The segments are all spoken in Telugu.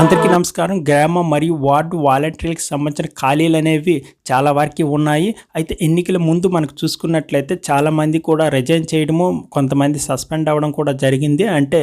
అందరికీ నమస్కారం. గ్రామ మరియు వార్డు వాలంటీర్లకు సంబంధించిన ఖాళీలు అనేవి చాలా వరకు ఉన్నాయి. అయితే ఎన్నికల ముందు మనకు చూసుకున్నట్లయితే చాలామంది కూడా రిజైన్ చేయడము కొంతమంది సస్పెండ్ అవ్వడం కూడా జరిగింది. అంటే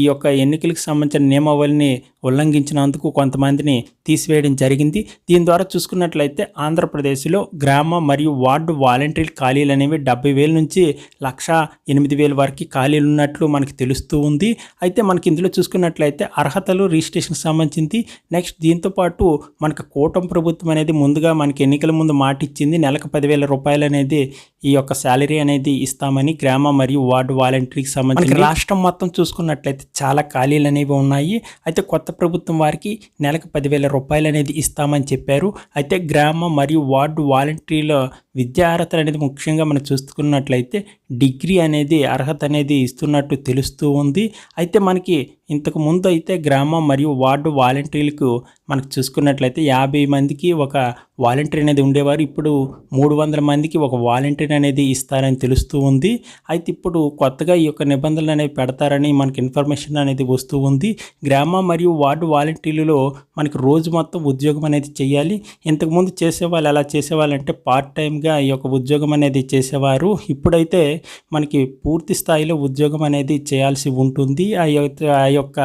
ఈ యొక్క ఎన్నికలకు సంబంధించిన నియమావళిని ఉల్లంఘించినందుకు కొంతమందిని తీసివేయడం జరిగింది. దీని ద్వారా చూసుకున్నట్లయితే ఆంధ్రప్రదేశ్లో గ్రామ మరియు వార్డు వాలంటీర్ ఖాళీలు అనేవి డెబ్బై వేల నుంచి లక్ష ఎనిమిది వేల వరకు ఖాళీలు ఉన్నట్లు మనకి తెలుస్తూ ఉంది. అయితే మనకి ఇందులో చూసుకున్నట్లయితే అర్హతలు రిజిస్ట్రేషన్ సంబంధించింది. నెక్స్ట్ దీంతో పాటు మనకు కూటమి ప్రభుత్వం అనేది ముందుగా మనకి ఎన్నికల ముందు మాట ఇచ్చింది. నెలకు పదివేల రూపాయలు అనేది ఈ యొక్క శాలరీ అనేది ఇస్తామని గ్రామ మరియు వార్డు వాలంటీర్కి సంబంధించి రాష్ట్రం మొత్తం చూసుకున్నట్లయితే చాలా ఖాళీలు అనేవి ఉన్నాయి. అయితే కొత్త ప్రభుత్వం వారికి నెలకు పదివేల రూపాయలు అనేది ఇస్తామని చెప్పారు. అయితే గ్రామ మరియు వార్డు వాలంటీర్ల విద్యా అర్హతలు అనేది ముఖ్యంగా మనం చూసుకున్నట్లయితే డిగ్రీ అనేది అర్హత అనేది ఇస్తున్నట్టు తెలుస్తూ ఉంది. అయితే మనకి ఇంతకు ముందు అయితే గ్రామం మరియు వార్డు వాలంటీర్లకు మనకు చూసుకున్నట్లయితే యాభై మందికి ఒక వాలంటీర్ అనేది ఉండేవారు. ఇప్పుడు మూడు వందల మందికి ఒక వాలంటీర్ అనేది ఇస్తారని తెలుస్తూ ఉంది. అయితే ఇప్పుడు కొత్తగా ఈ యొక్క నిబంధనలు అనేవి పెడతారని మనకి ఇన్ఫర్మేషన్ అనేది వస్తూ ఉంది. గ్రామ మరియు వార్డు వాలంటీర్లలో మనకి రోజు మొత్తం ఉద్యోగం అనేది చేయాలి. ఇంతకుముందు చేసేవాళ్ళు ఎలా చేసేవాళ్ళంటే పార్ట్ టైంగా ఈ యొక్క ఉద్యోగం అనేది చేసేవారు. ఇప్పుడైతే మనకి పూర్తి స్థాయిలో ఉద్యోగం అనేది చేయాల్సి ఉంటుంది. ఆ యొక్క ఆ యొక్క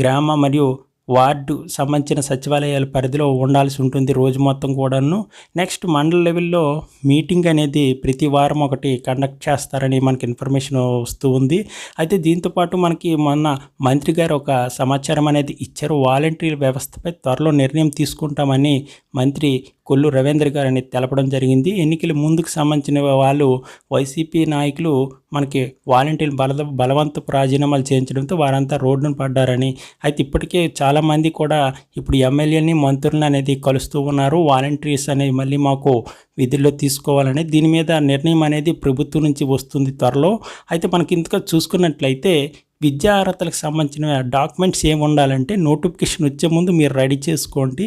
గ్రామ మరియు వార్డు సంబంధించిన సచివాలయాల పరిధిలో ఉండాల్సి ఉంటుంది రోజు మొత్తం కూడాను. నెక్స్ట్ మండల లెవెల్లో మీటింగ్ అనేది ప్రతి వారం ఒకటి కండక్ట్ చేస్తారని మనకి ఇన్ఫర్మేషన్ వస్తూ ఉంది. అయితే దీంతోపాటు మనకి మొన్న మంత్రి గారు ఒక సమాచారం అనేది ఇచ్చారు. వాలంటీర్ వ్యవస్థపై త్వరలో నిర్ణయం తీసుకుంటామని మంత్రి కొల్లు రవీంద్ర గారు అనేది తెలపడం జరిగింది. ఎన్నికల ముందుకు సంబంధించిన వాళ్ళు వైసీపీ నాయకులు మనకి వాలంటీర్ బల బలవంతపు రాజీనామాలు చేయించడంతో వారంతా రోడ్డును పడ్డారని. అయితే ఇప్పటికే చాలామంది కూడా ఇప్పుడు ఎమ్మెల్యేని మంత్రులను అనేది కలుస్తూ ఉన్నారు. వాలంటీర్స్ అనేది మళ్ళీ మాకు విధుల్లో తీసుకోవాలని. దీని మీద నిర్ణయం అనేది ప్రభుత్వం నుంచి వస్తుంది త్వరలో. అయితే మనకి ఇంతగా చూసుకున్నట్లయితే విద్యా అర్హతలకు సంబంధించిన డాక్యుమెంట్స్ ఏమి ఉండాలంటే నోటిఫికేషన్ వచ్చే ముందు మీరు రెడీ చేసుకోండి.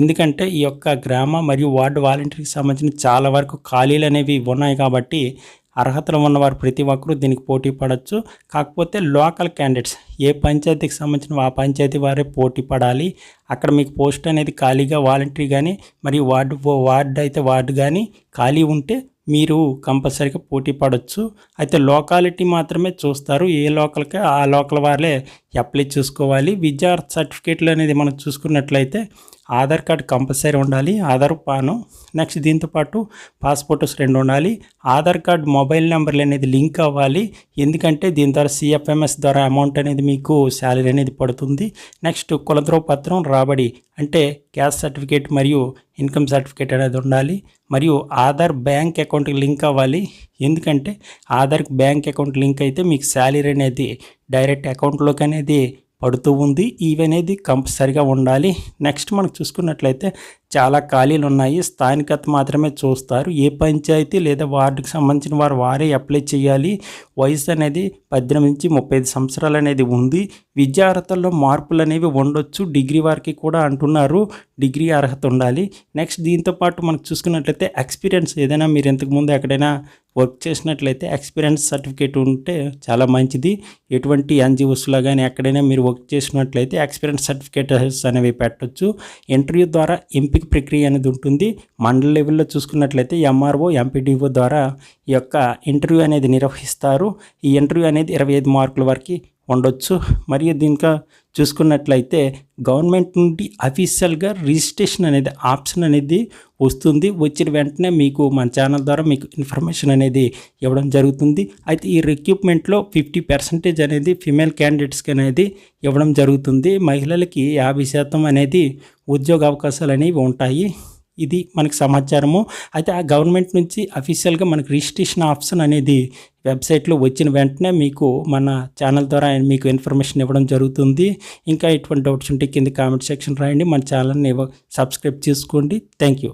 ఎందుకంటే ఈ యొక్క గ్రామ మరియు వార్డు వాలంటీర్కి సంబంధించిన చాలా వరకు ఖాళీలు అనేవి ఉన్నాయి కాబట్టి అర్హతలు ఉన్నవారు ప్రతి ఒక్కరూ దీనికి పోటీ పడవచ్చు కాకపోతే లోకల్ క్యాండిడేట్స్ ఏ పంచాయతీకి సంబంధించిన ఆ పంచాయతీ వారే పోటీ పడాలి. అక్కడ మీకు పోస్ట్ అనేది ఖాళీగా వాలంటరీ కానీ మరియు వార్డు వార్డు అయితే వార్డు కానీ ఖాళీ ఉంటే మీరు కంపల్సరీగా పోటీ పడవచ్చు అయితే లోకాలిటీ మాత్రమే చూస్తారు. ఏ లోకల్కి ఆ లోకల్ వాళ్ళే అప్లై చేసుకోవాలి. విద్యా సర్టిఫికేట్లు అనేది మనం చూసుకున్నట్లయితే ఆధార్ కార్డు కంపల్సరీ ఉండాలి. ఆధార్ పాను. నెక్స్ట్ దీంతోపాటు పాస్పోర్ట్స్ రెండు ఉండాలి. ఆధార్ కార్డ్ మొబైల్ నెంబర్లు అనేది లింక్ అవ్వాలి. ఎందుకంటే దీని ద్వారా సిఎఫ్ఎంఎస్ ద్వారా అమౌంట్ అనేది మీకు శాలరీ అనేది పడుతుంది. నెక్స్ట్ కులద్రవ పత్రం రాబడి అంటే క్యాస్ట్ సర్టిఫికేట్ మరియు ఇన్కమ్ సర్టిఫికేట్ అనేది ఉండాలి. మరియు ఆధార్ బ్యాంక్ అకౌంట్కి లింక్ అవ్వాలి. ఎందుకంటే ఆధార్ బ్యాంక్ అకౌంట్ లింక్ అయితే మీకు శాలరీ అనేది డైరెక్ట్ అకౌంట్లోకి అనేది పడుతూ ఉంది. ఇవి అనేది కంపల్సరిగా ఉండాలి. నెక్స్ట్ మనం చూసుకున్నట్లయితే చాలా ఖాళీలు ఉన్నాయి. స్థానికత మాత్రమే చూస్తారు. ఏ పంచాయతీ లేదా వార్డుకి సంబంధించిన వారు వారే అప్లై చేయాలి. వయసు అనేది పద్దెనిమిది నుంచి ముప్పై ఐదు సంవత్సరాలు అనేది ఉంది. విద్యా అర్హతల్లో మార్పులు అనేవి ఉండొచ్చు. డిగ్రీ వారికి కూడా అంటున్నారు. డిగ్రీ అర్హత ఉండాలి. నెక్స్ట్ దీంతో పాటు మనకు చూసుకున్నట్లయితే ఎక్స్పీరియన్స్ ఏదైనా మీరు ఇంతకుముందు ఎక్కడైనా వర్క్ చేసినట్లయితే ఎక్స్పీరియన్స్ సర్టిఫికేట్ ఉంటే చాలా మంచిది. ఎటువంటి ఎన్జిఓస్లో కానీ ఎక్కడైనా మీరు వర్క్ చేసినట్లయితే ఎక్స్పీరియన్స్ సర్టిఫికేట్స్ అనేవి పెట్టవచ్చు ఇంటర్వ్యూ ద్వారా ఎంపిక ఎంపిక ప్రక్రియ అనేది ఉంటుంది. మండల లెవెల్లో చూసుకున్నట్లయితే ఎంఆర్ఓ ఎంపీడీఓ ద్వారా ఈ యొక్క ఇంటర్వ్యూ అనేది నిర్వహిస్తారు. ఈ ఇంటర్వ్యూ అనేది ఇరవై ఐదు మార్కుల వరకు ఉండొచ్చు. మరియు దీనికా చూసుకున్నట్లయితే గవర్నమెంట్ నుండి అఫీషియల్గా రిజిస్ట్రేషన్ అనేది ఆప్షన్ అనేది వస్తుంది. వచ్చిన వెంటనే మీకు మన ఛానల్ ద్వారా మీకు ఇన్ఫర్మేషన్ అనేది ఇవ్వడం జరుగుతుంది. అయితే ఈ రిక్రూట్మెంట్లో ఫిఫ్టీ పర్సెంటేజ్ అనేది ఫిమేల్ క్యాండిడేట్స్కి అనేది ఇవ్వడం జరుగుతుంది. మహిళలకి యాభై శాతం అనేది ఉద్యోగ అవకాశాలు అనేవి ఉంటాయి. ఇది మనకి సమాచారము. అయితే ఆ గవర్నమెంట్ నుంచి అఫీషియల్గా మనకి రిజిస్ట్రేషన్ ఆప్షన్ అనేది వెబ్సైట్లో వచ్చిన వెంటనే మీకు మన ఛానల్ ద్వారా మీకు ఇన్ఫర్మేషన్ ఇవ్వడం జరుగుతుంది. ఇంకా ఎటువంటి డౌట్స్ ఉంటే కింద కామెంట్ సెక్షన్ రాయండి. మన ఛానల్ని సబ్స్క్రైబ్ చేసుకోండి. Thank you